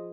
thank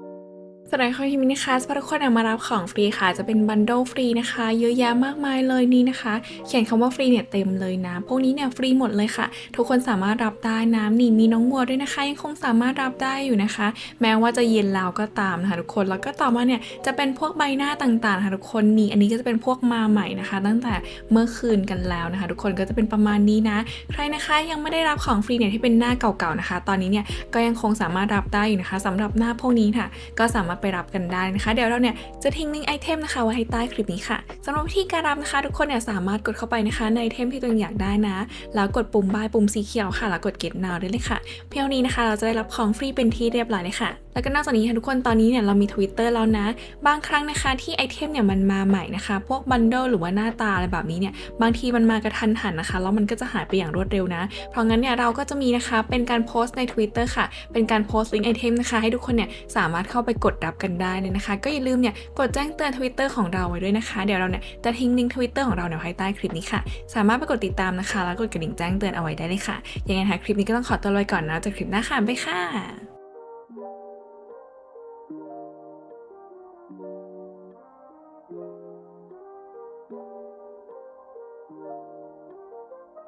you สำหรับคลิปนี้นะคะสำหรับทุกคนอยากมารับของฟรีค่ะ จะเป็นบันเดิลฟรีนะคะ เยอะแยะมากมายเลยนี่นะคะ เขียนคำว่าฟรีเนี่ยเต็มเลยนะ พวกนี้เนี่ยฟรีหมดเลยค่ะ ทุกคนสามารถรับได้นะนี่มีน้องวัวด้วยนะคะ ยังคงสามารถรับได้อยู่นะคะ แม้ว่าจะเย็นแล้วก็ตามนะคะทุกคนแล้วก็ต่อมาเนี่ยจะเป็นพวกใบหน้าต่างๆค่ะทุกคนนี่อันนี้ก็จะเป็นพวกมาใหม่นะคะ ตั้งแต่เมื่อคืนกันแล้วนะคะ ทุกคนก็จะเป็นประมาณนี้นะ ใครนะคะยังไม่ได้รับของฟรีเนี่ยที่เป็นหน้าเก่าๆนะคะ ตอนนี้เนี่ยก็ยังคงสามารถรับได้อยู่นะคะสำหรับหน้าพวกนี้ค่ะ ก็สามารถไปรับกันได้นะคะ เดี๋ยวเราเนี่ยจะทิ้งลิงก์ไอเทมนะคะไว้ให้ใต้คลิปนี้ค่ะสำหรับวิธีการรับนะคะทุกคนเนี่ยสามารถกดเข้าไปนะคะ ในไอเทมที่ตัวเองอยากได้นะ แล้วกดปุ่มบายปุ่มสีเขียวค่ะแล้วกด get now ได้เลยค่ะ เพียงนี้นะคะ เราจะได้รับของฟรีเป็นที่เรียบร้อยเลยค่ะ แล้วก็นอกจากนี้ค่ะทุกคนตอนนี้เนี่ยเรามี Twitter แล้วนะ บางครั้งนะคะที่ไอเทมเนี่ยมันมาใหม่นะคะ พวกบันเดิลหรือว่าหน้าตาอะไรแบบนี้เนี่ยบางทีมันมากระทันหันนะคะแล้วมันก็จะหายไปอย่างรวดเร็วนะ เพราะงั้นเนี่ยเราก็จะมีนะคะเป็นการโพสต์ใน Twitter ค่ะ เป็นการโพสต์ลิงก์ไอเทมนะคะให้ทุกคนเนี่ยสามารถเข้าไปกดรับกันได้เลยนะคะ ก็อย่าลืมเนี่ยกดแจ้งเตือน Twitter ของเราไว้ด้วยนะคะ เดี๋ยวเราเนี่ยจะทิ้งลิงก์ Twitter ของเราเนี่ยไว้ใต้คลิปนี้ค่ะ สามารถไปกดติดตามนะคะ แล้วกดกระดิ่งแจ้งเตือนเอาไว้ได้เลยค่ะยังไงคะคลิปนี้ก็ต้องขอตัวลาไปก่อนนะจอคลิปหน้าค่ะบ๊ายบายค่ะ